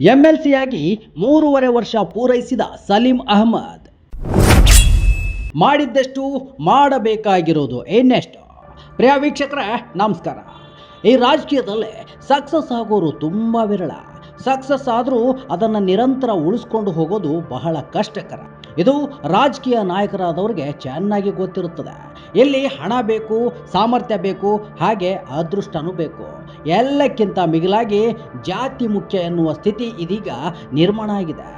ಎಂಎಲ್ಸಿಯಾಗಿ ಮೂರುವರೆ ವರ್ಷ ಪೂರೈಸಿದ ಸಲೀಂ ಅಹಮದ್. ಮಾಡಿದ್ದಷ್ಟು ಮಾಡಬೇಕಾಗಿರೋದು ಇನ್ನೆಷ್ಟು? ಪ್ರಿಯ ವೀಕ್ಷಕರೇ, ನಮಸ್ಕಾರ. ಈ ರಾಜಕೀಯದಲ್ಲಿ ಸಕ್ಸಸ್ ಆಗೋರು ತುಂಬ ವಿರಳ. ಸಕ್ಸಸ್ ಆದರೂ ಅದನ್ನು ನಿರಂತರ ಉಳಿಸ್ಕೊಂಡು ಹೋಗೋದು ಬಹಳ ಕಷ್ಟಕರ. ಇದು ರಾಜಕೀಯ ನಾಯಕರಾದವರಿಗೆ ಚೆನ್ನಾಗಿ ಗೊತ್ತಿರುತ್ತದೆ. ಇಲ್ಲಿ ಹಣ ಬೇಕು, ಸಾಮರ್ಥ್ಯ ಬೇಕು, ಹಾಗೆ ಅದೃಷ್ಟನೂ ಬೇಕು. ಎಲ್ಲಕ್ಕಿಂತ ಮಿಗಿಲಾಗಿ ಜಾತಿ ಮುಖ್ಯ ಎನ್ನುವ ಸ್ಥಿತಿ ಇದೀಗ ನಿರ್ಮಾಣ ಆಗಿದೆ.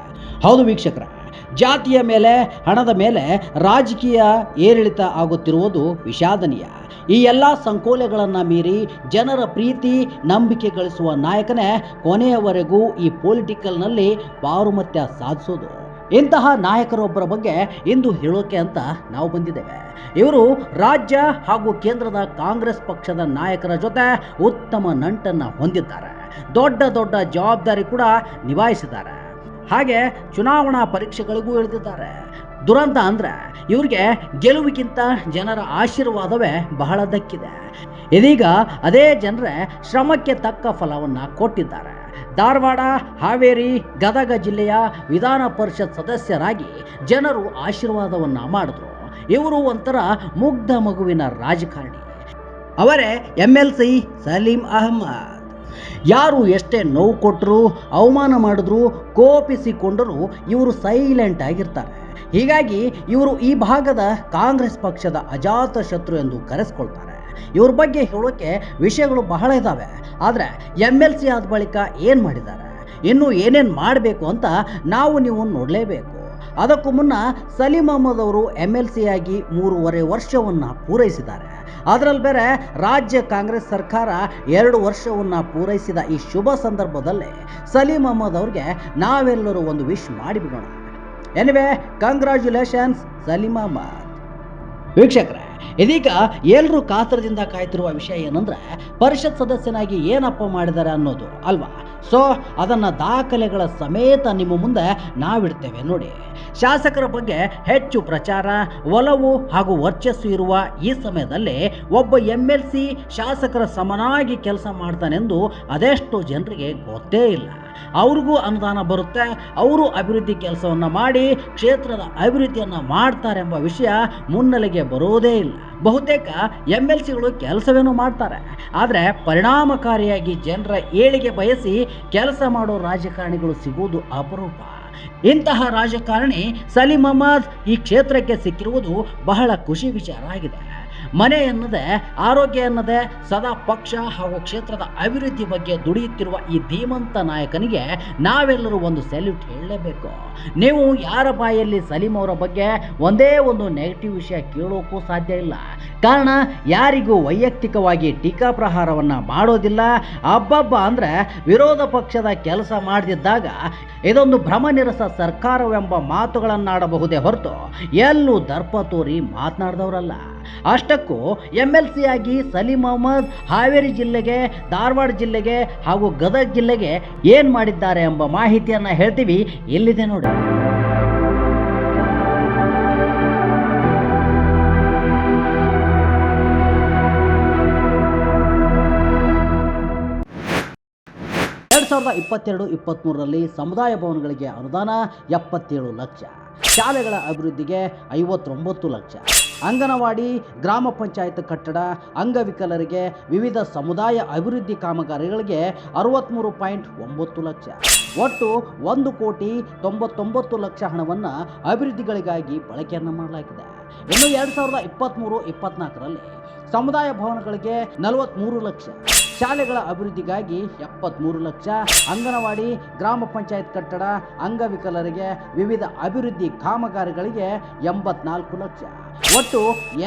ಹೌದು ವೀಕ್ಷಕರೇ ಜಾತಿಯ ಮೇಲೆ, ಹಣದ ಮೇಲೆ ರಾಜಕೀಯ ಏರಿಳಿತ ಆಗುತ್ತಿರುವುದು ವಿಷಾದನೀಯ. ಈ ಎಲ್ಲ ಸಂಕೋಲೆಗಳನ್ನು ಮೀರಿ ಜನರ ಪ್ರೀತಿ, ನಂಬಿಕೆ ಗಳಿಸುವ ನಾಯಕನೇ ಕೊನೆಯವರೆಗೂ ಈ ಪೊಲಿಟಿಕಲ್ನಲ್ಲಿ ಪಾರುಮತ್ಯ ಸಾಧಿಸೋದು. ಇಂತಹ ನಾಯಕರೊಬ್ಬರ ಬಗ್ಗೆ ಇಂದು ಹೇಳೋಕೆ ಅಂತ ನಾವು ಬಂದಿದ್ದೇವೆ. ಇವರು ರಾಜ್ಯ ಹಾಗೂ ಕೇಂದ್ರದ ಕಾಂಗ್ರೆಸ್ ಪಕ್ಷದ ನಾಯಕರ ಜೊತೆ ಉತ್ತಮ ನಂಟನ್ನು ಹೊಂದಿದ್ದಾರೆ. ದೊಡ್ಡ ದೊಡ್ಡ ಜವಾಬ್ದಾರಿ ಕೂಡ ನಿಭಾಯಿಸಿದ್ದಾರೆ. ಹಾಗೆ ಚುನಾವಣಾ ಪರೀಕ್ಷೆಗಳಿಗೂ ಇಳಿದಿದ್ದಾರೆ. ದುರಂತ ಅಂದರೆ ಇವ್ರಿಗೆ ಗೆಲುವಿಗಿಂತ ಜನರ ಆಶೀರ್ವಾದವೇ ಬಹಳ ದಕ್ಕಿದೆ. ಇದೀಗ ಅದೇ ಜನರೇ ಶ್ರಮಕ್ಕೆ ತಕ್ಕ ಫಲವನ್ನು ಕೊಟ್ಟಿದ್ದಾರೆ. ಧಾರವಾಡ, ಹಾವೇರಿ, ಗದಗ ಜಿಲ್ಲೆಯ ವಿಧಾನ ಪರಿಷತ್ ಸದಸ್ಯರಾಗಿ ಜನರು ಆಶೀರ್ವಾದವನ್ನು ಮಾಡಿದ್ರು. ಇವರು ಒಂಥರ ಮುಗ್ಧ ಮಗುವಿನ ರಾಜಕಾರಣಿ. ಅವರೇ M L C Salim Ahmed. ಯಾರು ಎಷ್ಟೇ ನೋವು ಕೊಟ್ಟರು ಅವಮಾನ ಮಾಡಿದ್ರು ಕೋಪಿಸಿಕೊಂಡರೂ ಇವರು ಸೈಲೆಂಟ್ ಆಗಿರ್ತಾರೆ. ಹೀಗಾಗಿ ಇವರು ಈ ಭಾಗದ ಕಾಂಗ್ರೆಸ್ ಪಕ್ಷದ ಅಜಾತ ಶತ್ರು ಎಂದು ಕರೆಸ್ಕೊಳ್ತಾರೆ. ಇವ್ರ ಬಗ್ಗೆ ಹೇಳೋಕೆ ವಿಷಯಗಳು ಬಹಳ ಇದ್ದಾವೆ ಆದರೆ ಎಂ ಎಲ್ ಸಿ ಆದ ಬಳಿಕ ಏನು ಮಾಡಿದ್ದಾರೆ? ಇನ್ನು ಏನೇನು ಮಾಡಬೇಕು ಅಂತ ನಾವು ನೀವು ನೋಡಲೇಬೇಕು. ಅದಕ್ಕೂ ಮುನ್ನ ಸಲೀಂ ಅಹಮದ್ ಅವರು ಎಂ ಎಲ್ ಸಿ ಆಗಿ ಮೂರುವರೆ ವರ್ಷವನ್ನು ಪೂರೈಸಿದ್ದಾರೆ. ಅದರಲ್ಲಿ ಬೇರೆ ರಾಜ್ಯ ಕಾಂಗ್ರೆಸ್ ಸರ್ಕಾರ ಎರಡು ವರ್ಷವನ್ನು ಪೂರೈಸಿದ ಈ ಶುಭ ಸಂದರ್ಭದಲ್ಲಿ ಸಲೀಂ ಅಹಮದ್ ಅವ್ರಿಗೆ ನಾವೆಲ್ಲರೂ ಒಂದು ವಿಶ್ ಮಾಡಿಬಿಡೋಣ. Anyway congratulations Salim Ahmed. ವೀಕ್ಷಕರೇ, ಇದೀಗ ಎಲ್ಲರೂ ಕಾತರದಿಂದ ಕಾಯ್ತಿರುವ ವಿಷಯ ಏನಂದ್ರೆ ಪರಿಷತ್ ಸದಸ್ಯನಾಗಿ ಏನಪ್ಪ ಮಾಡಿದ್ದಾರೆ ಅನ್ನೋದು, ಅಲ್ವಾ? ಸೊ ಅದನ್ನು ದಾಖಲೆಗಳ ಸಮೇತ ನಿಮ್ಮ ಮುಂದೆ ನಾವಿಡ್ತೇವೆ ನೋಡಿ. ಶಾಸಕರ ಬಗ್ಗೆ ಹೆಚ್ಚು ಪ್ರಚಾರ, ಒಲವು ಹಾಗೂ ವರ್ಚಸ್ಸು ಇರುವ ಈ ಸಮಯದಲ್ಲಿ ಒಬ್ಬ ಎಂ ಎಲ್ ಸಿ ಶಾಸಕರ ಸಮನಾಗಿ ಕೆಲಸ ಮಾಡ್ತಾನೆಂದು ಅದೆಷ್ಟು ಜನರಿಗೆ ಗೊತ್ತೇ ಇಲ್ಲ. ಅವ್ರಿಗೂ ಅನುದಾನ ಬರುತ್ತೆ, ಅವರು ಅಭಿವೃದ್ಧಿ ಕೆಲಸವನ್ನು ಮಾಡಿ ಕ್ಷೇತ್ರದ ಅಭಿವೃದ್ಧಿಯನ್ನು ಮಾಡ್ತಾರೆಂಬ ವಿಷಯ ಮುನ್ನೆಲೆಗೆ ಬರೋದೇ ಇಲ್ಲ. ಬಹುತೇಕ ಎಂ ಎಲ್ ಸಿಗಳು ಕೆಲಸವೇನೋ ಮಾಡ್ತಾರೆ, ಆದರೆ ಪರಿಣಾಮಕಾರಿಯಾಗಿ ಜನರ ಏಳಿಗೆ ಬಯಸಿ ಕೆಲಸ ಮಾಡೋ ರಾಜಕಾರಣಿಗಳು ಸಿಗುವುದು ಅಪರೂಪ. ಇಂತಹ ರಾಜಕಾರಣಿ ಸಲೀಮ್ ಅಹಮದ್ ಈ ಕ್ಷೇತ್ರಕ್ಕೆ ಸಿಕ್ಕಿರುವುದು ಬಹಳ ಖುಷಿ ವಿಚಾರ ಆಗಿದೆ. ಮನೆ ಎನ್ನದೆ, ಆರೋಗ್ಯ ಎನ್ನದೆ, ಸದಾ ಪಕ್ಷ ಹಾಗೂ ಕ್ಷೇತ್ರದ ಅಭಿವೃದ್ಧಿ ಬಗ್ಗೆ ದುಡಿಯುತ್ತಿರುವ ಈ ಧೀಮಂತ ನಾಯಕನಿಗೆ ನಾವೆಲ್ಲರೂ ಒಂದು ಸೆಲ್ಯೂಟ್ ಹೇಳಲೇಬೇಕು. ನೀವು ಯಾರ ಬಾಯಲ್ಲಿ ಸಲೀಂ ಅವರ ಬಗ್ಗೆ ಒಂದೇ ಒಂದು ನೆಗೆಟಿವ್ ವಿಷಯ ಕೇಳೋಕ್ಕೂ ಸಾಧ್ಯ ಇಲ್ಲ. ಕಾರಣ, ಯಾರಿಗೂ ವೈಯಕ್ತಿಕವಾಗಿ ಟೀಕಾ ಪ್ರಹಾರವನ್ನು ಮಾಡೋದಿಲ್ಲ. ಹಬ್ಬಬ್ಬ ಅಂದರೆ ವಿರೋಧ ಪಕ್ಷದ ಕೆಲಸ ಮಾಡದಿದ್ದಾಗ ಇದೊಂದು ಭ್ರಮನಿರಸ ಸರ್ಕಾರವೆಂಬ ಮಾತುಗಳನ್ನಾಡಬಹುದೇ ಹೊರತು ಎಲ್ಲೂ ದರ್ಪ ತೋರಿ ಮಾತನಾಡಿದವರಲ್ಲ. ಅಷ್ಟಕ್ಕೂ ಎಂ ಎಲ್ ಸಿ ಆಗಿ ಸಲೀಂ ಅಹಮದ್ ಹಾವೇರಿ ಜಿಲ್ಲೆಗೆ, ಧಾರವಾಡ ಜಿಲ್ಲೆಗೆ ಹಾಗೂ ಗದಗ ಜಿಲ್ಲೆಗೆ ಏನು ಮಾಡಿದ್ದಾರೆ ಎಂಬ ಮಾಹಿತಿಯನ್ನು ಹೇಳ್ತೀವಿ. ಎಲ್ಲಿದೆ ನೋಡಿ. ಸಾವಿರದ ಇಪ್ಪತ್ತೆರಡು ಇಪ್ಪತ್ತ್ಮೂರರಲ್ಲಿ ಸಮುದಾಯ ಭವನಗಳಿಗೆ ಅನುದಾನ ಎಪ್ಪತ್ತೇಳು ಲಕ್ಷ. ಶಾಲೆಗಳ ಅಭಿವೃದ್ಧಿಗೆ ಐವತ್ತೊಂಬತ್ತು ಲಕ್ಷ. ಅಂಗನವಾಡಿ, ಗ್ರಾಮ ಪಂಚಾಯತ್ ಕಟ್ಟಡ, ಅಂಗವಿಕಲರಿಗೆ ವಿವಿಧ ಸಮುದಾಯ ಅಭಿವೃದ್ಧಿ ಕಾಮಗಾರಿಗಳಿಗೆ ಅರವತ್ತ್ಮೂರು ಪಾಯಿಂಟ್ ಒಂಬತ್ತು ಲಕ್ಷ. ಒಟ್ಟು ಒಂದು ಕೋಟಿ ತೊಂಬತ್ತೊಂಬತ್ತು ಲಕ್ಷ ಹಣವನ್ನು ಅಭಿವೃದ್ಧಿಗಳಿಗಾಗಿ ಬಳಕೆಯನ್ನು ಮಾಡಲಾಗಿದೆ. ಇನ್ನು ಎರಡು ಸಾವಿರದ ಇಪ್ಪತ್ತ್ಮೂರು ಇಪ್ಪತ್ನಾಲ್ಕರಲ್ಲಿ ಸಮುದಾಯ ಭವನಗಳಿಗೆ ನಲವತ್ತ್ಮೂರು ಲಕ್ಷ. ಶಾಲೆಗಳ ಅಭಿವೃದ್ಧಿಗಾಗಿ ಎಪ್ಪತ್ತ್ಮೂರು ಲಕ್ಷ. ಅಂಗನವಾಡಿ, ಗ್ರಾಮ ಪಂಚಾಯತ್ ಕಟ್ಟಡ, ಅಂಗವಿಕಲರಿಗೆ ವಿವಿಧ ಅಭಿವೃದ್ಧಿ ಕಾಮಗಾರಿಗಳಿಗೆ ಎಂಬತ್ನಾಲ್ಕು ಲಕ್ಷ. ಒಟ್ಟು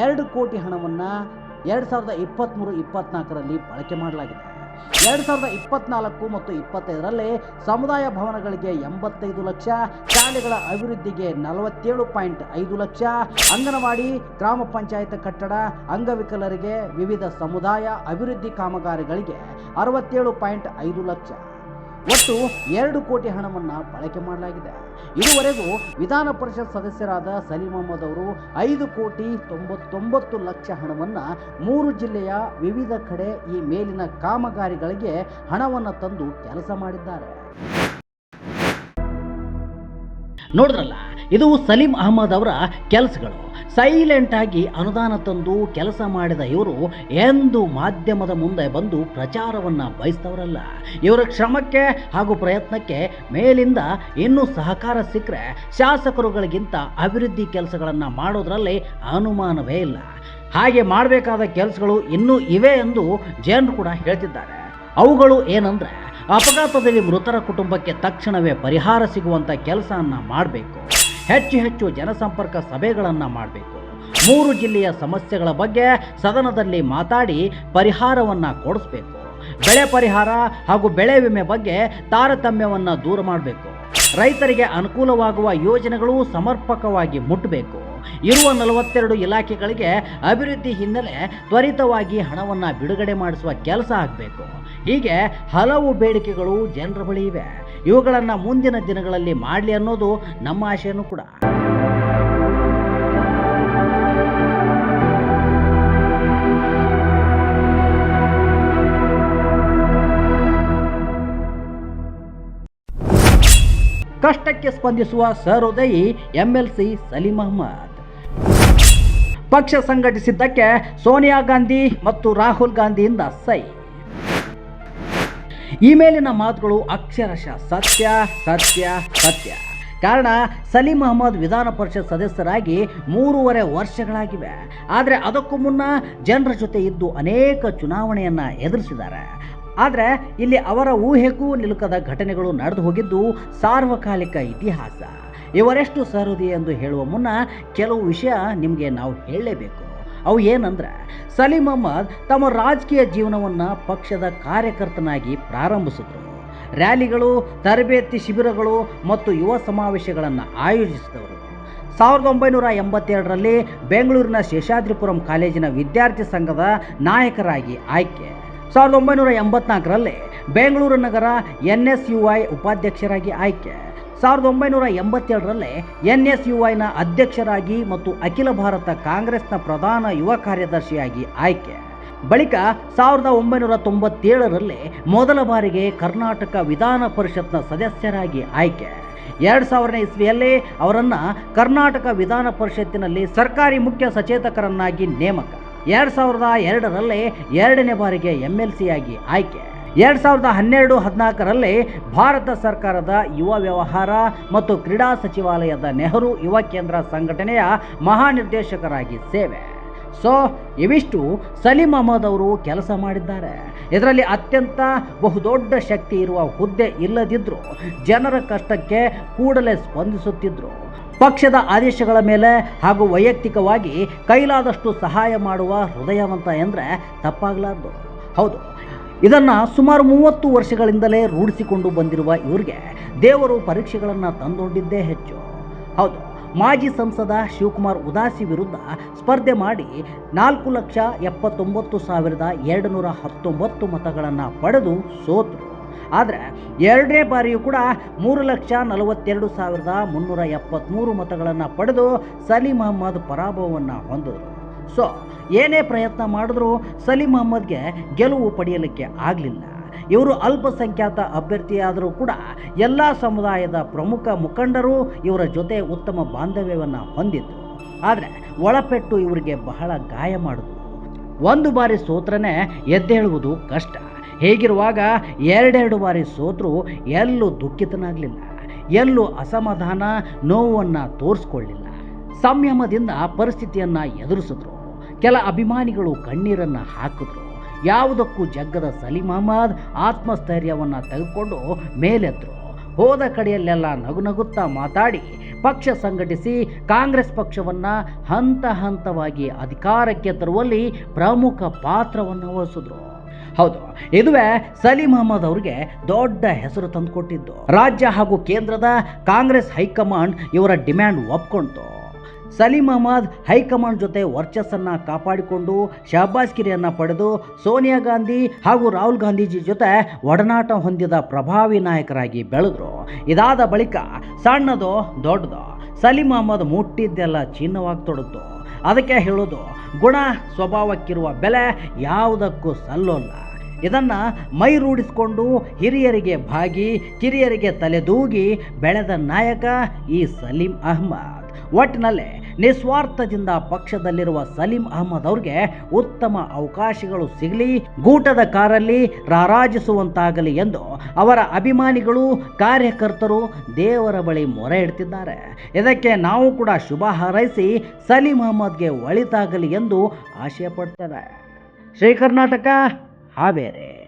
ಎರಡು ಕೋಟಿ ಹಣವನ್ನು ಎರಡು ಸಾವಿರದ ಇಪ್ಪತ್ತ್ಮೂರು ಇಪ್ಪತ್ತ್ನಾಲ್ಕರಲ್ಲಿ ಬಳಕೆ ಮಾಡಲಾಗಿದೆ. ಎರಡು ಸಾವಿರದ ಇಪ್ಪತ್ನಾಲ್ಕು ಮತ್ತು ಇಪ್ಪತ್ತೈದರಲ್ಲಿ ಸಮುದಾಯ ಭವನಗಳಿಗೆ ಎಂಬತ್ತೈದು ಲಕ್ಷ, ಶಾಲೆಗಳ ಅಭಿವೃದ್ಧಿಗೆ ನಲವತ್ತೇಳು ಪಾಯಿಂಟ್ ಐದು ಲಕ್ಷ. ಅಂಗನವಾಡಿ, ಗ್ರಾಮ ಪಂಚಾಯತ್ ಕಟ್ಟಡ, ಅಂಗವಿಕಲರಿಗೆ ವಿವಿಧ ಸಮುದಾಯ ಅಭಿವೃದ್ಧಿ ಕಾಮಗಾರಿಗಳಿಗೆ ಅರವತ್ತೇಳು ಪಾಯಿಂಟ್ ಐದು ಲಕ್ಷ. ಒಟ್ಟು ಎರಡು ಕೋಟಿ ಹಣವನ್ನು ಬಳಕೆ ಮಾಡಲಾಗಿದೆ. ಇದುವರೆಗೂ ವಿಧಾನ ಪರಿಷತ್ ಸದಸ್ಯರಾದ ಸಲೀಂ ಅಹಮದ್ ಅವರು ಐದು ಕೋಟಿ ತೊಂಬತ್ತೊಂಬತ್ತು ಲಕ್ಷ ಹಣವನ್ನು ಮೂರು ಜಿಲ್ಲೆಯ ವಿವಿಧ ಕಡೆ ಈ ಮೇಲಿನ ಕಾಮಗಾರಿಗಳಿಗೆ ಹಣವನ್ನು ತಂದು ಕೆಲಸ ಮಾಡಿದ್ದಾರೆ. ನೋಡಿದ್ರಲ್ಲ, ಇದು ಸಲೀಂ ಅಹಮದ್ ಅವರ ಕೆಲಸಗಳು. ಸೈಲೆಂಟ್ ಆಗಿ ಅನುದಾನ ತಂದು ಕೆಲಸ ಮಾಡಿದ ಇವರು ಎಂದು ಮಾಧ್ಯಮದ ಮುಂದೆ ಬಂದು ಪ್ರಚಾರವನ್ನ ಬಯಸ್ತವರಲ್ಲ. ಇವರ ಶ್ರಮಕ್ಕೆ ಹಾಗೂ ಪ್ರಯತ್ನಕ್ಕೆ ಮೇಲಿಂದ ಇನ್ನೂ ಸಹಕಾರ ಸಿಕ್ಕರೆ ಶಾಸಕರುಗಳಿಗಿಂತ ಅಭಿವೃದ್ಧಿ ಕೆಲಸಗಳನ್ನು ಮಾಡೋದ್ರಲ್ಲಿ ಅನುಮಾನವೇ ಇಲ್ಲ. ಹಾಗೆ ಮಾಡಬೇಕಾದ ಕೆಲಸಗಳು ಇನ್ನೂ ಇವೆ ಎಂದು ಜನರು ಕೂಡ ಹೇಳ್ತಿದ್ದಾರೆ. ಅವುಗಳು ಏನಂದ್ರೆ ಅಪಘಾತದಲ್ಲಿ ಮೃತರ ಕುಟುಂಬಕ್ಕೆ ತಕ್ಷಣವೇ ಪರಿಹಾರ ಸಿಗುವಂಥ ಕೆಲಸವನ್ನು ಮಾಡಬೇಕು. ಹೆಚ್ಚು ಹೆಚ್ಚು ಜನಸಂಪರ್ಕ ಸಭೆಗಳನ್ನು ಮಾಡಬೇಕು. ಮೂರು ಜಿಲ್ಲೆಯ ಸಮಸ್ಯೆಗಳ ಬಗ್ಗೆ ಸದನದಲ್ಲಿ ಮಾತಾಡಿ ಪರಿಹಾರವನ್ನು ಕೊಡಿಸ್ಬೇಕು. ಬೆಳೆ ಪರಿಹಾರ ಹಾಗೂ ಬೆಳೆ ವಿಮೆ ಬಗ್ಗೆ ತಾರತಮ್ಯವನ್ನು ದೂರ ಮಾಡಬೇಕು. ರೈತರಿಗೆ ಅನುಕೂಲವಾಗುವ ಯೋಜನೆಗಳು ಸಮರ್ಪಕವಾಗಿ ಮುಟ್ಟಬೇಕು ಇರುವ ನಲವತ್ತೆರಡು ಇಲಾಖೆಗಳಿಗೆ ಅಭಿವೃದ್ಧಿ ಹಿನ್ನೆಲೆ ತ್ವರಿತವಾಗಿ ಹಣವನ್ನು ಬಿಡುಗಡೆ ಮಾಡಿಸುವ ಕೆಲಸ ಆಗಬೇಕು. ಹೀಗೆ ಹಲವು ಬೇಡಿಕೆಗಳು ಜನರ ಬಳಿ ಇವೆ. ಇವುಗಳನ್ನು ಮುಂದಿನ ದಿನಗಳಲ್ಲಿ ಮಾಡಲಿ ಅನ್ನೋದು ನಮ್ಮ ಆಶೆಯನ್ನು ಕೂಡ. ಕಷ್ಟಕ್ಕೆ ಸ್ಪಂದಿಸುವ ಸಹೃದಯಿ ಎಂ ಎಲ್ ಸಿ ಅಹ್ಮದ್. ಪಕ್ಷ ಸಂಘಟಿಸಿದ್ದಕ್ಕೆ ಸೋನಿಯಾ ಗಾಂಧಿ ಮತ್ತು ರಾಹುಲ್ ಗಾಂಧಿಯಿಂದ ಸೈ. ಈ ಮೇಲಿನ ಮಾತುಗಳು ಅಕ್ಷರಶಃ ಸತ್ಯ ಸತ್ಯ ಸತ್ಯ. ಕಾರಣ, ಸಲೀಂ ಅಹಮದ್ ವಿಧಾನ ಪರಿಷತ್ ಸದಸ್ಯರಾಗಿ ಮೂರುವರೆ ವರ್ಷಗಳಾಗಿವೆ. ಆದರೆ ಅದಕ್ಕೂ ಮುನ್ನ ಜನರ ಜೊತೆ ಇದ್ದು ಅನೇಕ ಚುನಾವಣೆಯನ್ನು ಎದುರಿಸಿದ್ದಾರೆ. ಆದರೆ ಇಲ್ಲಿ ಅವರ ಊಹೆಗೂ ನಿಲುಕದ ಘಟನೆಗಳು ನಡೆದು ಹೋಗಿದ್ದು ಸಾರ್ವಕಾಲಿಕ ಇತಿಹಾಸ. ಇವರೆಷ್ಟು ಸಹೃದಯ ಎಂದು ಹೇಳುವ ಮುನ್ನ ಕೆಲವು ವಿಷಯ ನಿಮಗೆ ನಾವು ಹೇಳಲೇಬೇಕು. ಅವು ಏನಂದ್ರೆ, ಸಲೀಂ ಅಹ್ಮದ್ ತಮ್ಮ ರಾಜಕೀಯ ಜೀವನವನ್ನು ಪಕ್ಷದ ಕಾರ್ಯಕರ್ತನಾಗಿ ಪ್ರಾರಂಭಿಸಿದರು. ರ್ಯಾಲಿಗಳು, ತರಬೇತಿ ಶಿಬಿರಗಳು ಮತ್ತು ಯುವ ಸಮಾವೇಶಗಳನ್ನು ಆಯೋಜಿಸಿದವರು. ಸಾವಿರದ ಒಂಬೈನೂರ ಎಂಬತ್ತೆರಡರಲ್ಲಿ ಬೆಂಗಳೂರಿನ ಶೇಷಾದ್ರಿಪುರಂ ಕಾಲೇಜಿನ ವಿದ್ಯಾರ್ಥಿ ಸಂಘದ ನಾಯಕರಾಗಿ ಆಯ್ಕೆ. ಸಾವಿರದ ಒಂಬೈನೂರ ಎಂಬತ್ನಾಲ್ಕರಲ್ಲಿ ಬೆಂಗಳೂರು ನಗರ ಎನ್ ಎಸ್ ಯು ಐ ಉಪಾಧ್ಯಕ್ಷರಾಗಿ ಆಯ್ಕೆ. ಸಾವಿರದ ಒಂಬೈನೂರ ಎಂಬತ್ತೇಳರಲ್ಲಿ ಎನ್ ಎಸ್ ಯು ಐನ ಅಧ್ಯಕ್ಷರಾಗಿ ಮತ್ತು ಅಖಿಲ ಭಾರತ ಕಾಂಗ್ರೆಸ್ನ ಪ್ರಧಾನ ಯುವ ಕಾರ್ಯದರ್ಶಿಯಾಗಿ ಆಯ್ಕೆ. ಬಳಿಕ ಸಾವಿರದ ಒಂಬೈನೂರ ತೊಂಬತ್ತೇಳರಲ್ಲಿ ಮೊದಲ ಬಾರಿಗೆ ಕರ್ನಾಟಕ ವಿಧಾನ ಪರಿಷತ್ನ ಸದಸ್ಯರಾಗಿ ಆಯ್ಕೆ. ಎರಡು ಸಾವಿರನೇ ಇಸ್ವಿಯಲ್ಲಿ ಅವರನ್ನು ಕರ್ನಾಟಕ ವಿಧಾನ ಪರಿಷತ್ತಿನಲ್ಲಿ ಸರ್ಕಾರಿ ಮುಖ್ಯ ಸಚೇತಕರನ್ನಾಗಿ ನೇಮಕ. ಎರಡು ಸಾವಿರದ ಎರಡರಲ್ಲಿ ಎರಡನೇ ಬಾರಿಗೆ ಎಂ ಎಲ್ ಸಿಯಾಗಿ ಆಯ್ಕೆ. ಎರಡು ಸಾವಿರದ ಹನ್ನೆರಡು ಹದಿನಾಲ್ಕರಲ್ಲಿ ಭಾರತ ಸರ್ಕಾರದ ಯುವ ವ್ಯವಹಾರ ಮತ್ತು ಕ್ರೀಡಾ ಸಚಿವಾಲಯದ ನೆಹರು ಯುವ ಕೇಂದ್ರ ಸಂಘಟನೆಯ ಮಹಾನಿರ್ದೇಶಕರಾಗಿ ಸೇವೆ. ಸೊ, ಇವಿಷ್ಟು ಸಲೀಂ ಅಹಮದ್ ಅವರು ಕೆಲಸ ಮಾಡಿದ್ದಾರೆ. ಇದರಲ್ಲಿ ಅತ್ಯಂತ ಬಹುದೊಡ್ಡ ಶಕ್ತಿ ಇರುವ ಹುದ್ದೆ ಇಲ್ಲದಿದ್ದರೂ ಜನರ ಕಷ್ಟಕ್ಕೆ ಕೂಡಲೇ ಸ್ಪಂದಿಸುತ್ತಿದ್ದರು ಪಕ್ಷದ ಆದೇಶಗಳ ಮೇಲೆ ಹಾಗೂ ವೈಯಕ್ತಿಕವಾಗಿ ಕೈಲಾದಷ್ಟು ಸಹಾಯ ಮಾಡುವ ಹೃದಯವಂತ ಎಂದರೆ ತಪ್ಪಾಗಲಾರ್ದು. ಹೌದು ಇದನ್ನು ಸುಮಾರು ಮೂವತ್ತು ವರ್ಷಗಳಿಂದಲೇ ರೂಢಿಸಿಕೊಂಡು ಬಂದಿರುವ ಇವರಿಗೆ ದೇವರು ಪರೀಕ್ಷೆಗಳನ್ನು ತಂದೊಡ್ಡಿದ್ದೇ ಹೆಚ್ಚು. ಹೌದು, ಮಾಜಿ ಸಂಸದ ಶಿವಕುಮಾರ್ ಉದಾಸಿ ವಿರುದ್ಧ ಸ್ಪರ್ಧೆ ಮಾಡಿ ನಾಲ್ಕು ಲಕ್ಷ ಎಪ್ಪತ್ತೊಂಬತ್ತು ಸಾವಿರದ ಎರಡು ನೂರ ಹತ್ತೊಂಬತ್ತು ಮತಗಳನ್ನು ಪಡೆದು ಸೋತರು. ಆದರೆ ಎರಡನೇ ಬಾರಿಯೂ ಕೂಡ ಮೂರು ಲಕ್ಷ ನಲವತ್ತೆರಡು ಸಾವಿರದ ಮುನ್ನೂರ ಎಪ್ಪತ್ತ್ಮೂರು ಮತಗಳನ್ನು ಪಡೆದು ಸಲೀಮ್ ಅಹಮ್ಮದ್ ಪರಾಭವವನ್ನು ಹೊಂದಿದರು. ಸೊ ಏನೇ ಪ್ರಯತ್ನ ಮಾಡಿದ್ರೂ ಸಲೀಂ ಅಹಮ್ಮದ್ಗೆ ಗೆಲುವು ಪಡೆಯಲಿಕ್ಕೆ ಆಗಲಿಲ್ಲ. ಇವರು ಅಲ್ಪಸಂಖ್ಯಾತ ಅಭ್ಯರ್ಥಿಯಾದರೂ ಕೂಡ ಎಲ್ಲ ಸಮುದಾಯದ ಪ್ರಮುಖ ಮುಖಂಡರು ಇವರ ಜೊತೆ ಉತ್ತಮ ಬಾಂಧವ್ಯವನ್ನು ಹೊಂದಿದ್ದರು ಆದರೆ ಒಳಪೆಟ್ಟು ಇವರಿಗೆ ಬಹಳ ಗಾಯ ಮಾಡಿದ್ರು. ಒಂದು ಬಾರಿ ಸೋತ್ರನೇ ಎದ್ದೇಳುವುದು ಕಷ್ಟ. ಹೇಗಿರುವಾಗ ಎರಡೆರಡು ಬಾರಿ ಸೋತ್ರು ಎಲ್ಲೂ ದುಃಖಿತನಾಗಲಿಲ್ಲ. ಎಲ್ಲೂ ಅಸಮಾಧಾನ, ನೋವನ್ನು ತೋರಿಸ್ಕೊಳ್ಳಿಲ್ಲ. ಸಂಯಮದಿಂದ ಪರಿಸ್ಥಿತಿಯನ್ನು ಎದುರಿಸಿದ್ರು. ಕೆಲ ಅಭಿಮಾನಿಗಳು ಕಣ್ಣೀರನ್ನು ಹಾಕಿದ್ರು. ಯಾವುದಕ್ಕೂ ಜಗ್ಗದ ಸಲೀಂ ಅಹಮದ್ ಆತ್ಮಸ್ಥೈರ್ಯವನ್ನು ತೆಗೆದುಕೊಂಡು ಮೇಲೆದ್ರು. ಹೋದ ಕಡೆಯಲ್ಲೆಲ್ಲ ನಗು ನಗುತ್ತಾ ಮಾತಾಡಿ, ಪಕ್ಷ ಸಂಘಟಿಸಿ ಕಾಂಗ್ರೆಸ್ ಪಕ್ಷವನ್ನು ಹಂತ ಹಂತವಾಗಿ ಅಧಿಕಾರಕ್ಕೆ ತರುವಲ್ಲಿ ಪ್ರಮುಖ ಪಾತ್ರವನ್ನು ವಹಿಸಿದ್ರು. ಹೌದು, ಇದುವೇ ಸಲೀಂ ಅಹಮದ್ ಅವರಿಗೆ ದೊಡ್ಡ ಹೆಸರು ತಂದುಕೊಟ್ಟಿದ್ದು. ರಾಜ್ಯ ಹಾಗೂ ಕೇಂದ್ರದ ಕಾಂಗ್ರೆಸ್ ಹೈಕಮಾಂಡ್ ಇವರ ಡಿಮ್ಯಾಂಡ್ ಒಪ್ಕೊಂತು ಸಲೀಂ ಅಹಮದ್ ಹೈಕಮಾಂಡ್ ಜೊತೆ ವರ್ಚಸ್ಸನ್ನು ಕಾಪಾಡಿಕೊಂಡು ಶಹಬಾಜ್ಗಿರಿಯನ್ನು ಪಡೆದು ಸೋನಿಯಾ ಗಾಂಧಿ ಹಾಗೂ ರಾಹುಲ್ ಗಾಂಧೀಜಿ ಜೊತೆ ಒಡನಾಟ ಹೊಂದಿದ ಪ್ರಭಾವಿ ನಾಯಕರಾಗಿ ಬೆಳೆದ್ರು. ಇದಾದ ಬಳಿಕ ಸಣ್ಣದೋ ದೊಡ್ಡದೋ ಸಲೀಂ ಅಹಮದ್ ಮುಟ್ಟಿದ್ದೆಲ್ಲ ಚಿನ್ನವಾಗ್ತೊಡತ್ತು ಅದಕ್ಕೆ ಹೇಳೋದು, ಗುಣ ಸ್ವಭಾವಕ್ಕಿರುವ ಬೆಲೆ ಯಾವುದಕ್ಕೂ ಸಲ್ಲೋಲ್ಲ. ಇದನ್ನು ಮೈರೂಡಿಸಿಕೊಂಡು ಹಿರಿಯರಿಗೆ ಭಾಗಿ, ಕಿರಿಯರಿಗೆ ತಲೆದೂಗಿ ಬೆಳೆದ ನಾಯಕ ಈ ಸಲೀಂ ಅಹ್ಮದ್. ಒಟ್ಟಿನಲ್ಲಿ ನಿಸ್ವಾರ್ಥದಿಂದ ಪಕ್ಷದಲ್ಲಿರುವ ಸಲೀಂ ಅಹ್ಮದ್ ಅವ್ರಿಗೆ ಉತ್ತಮ ಅವಕಾಶಗಳು ಸಿಗಲಿ, ಗೂಟದ ಕಾರಲ್ಲಿ ರಾರಾಜಿಸುವಂತಾಗಲಿ ಎಂದು ಅವರ ಅಭಿಮಾನಿಗಳು ಕಾರ್ಯಕರ್ತರು ದೇವರ ಬಳಿ ಮೊರೆ ಇಡ್ತಿದ್ದಾರೆ. ಇದಕ್ಕೆ ನಾವು ಕೂಡ ಶುಭ ಹಾರೈಸಿ ಸಲೀಂ ಅಹಮದ್ಗೆ ಒಳಿತಾಗಲಿ ಎಂದು ಆಶಯ ಪಡ್ತಾರೆ ಶ್ರೀ ಕರ್ನಾಟಕ ಹಾವೇರಿ.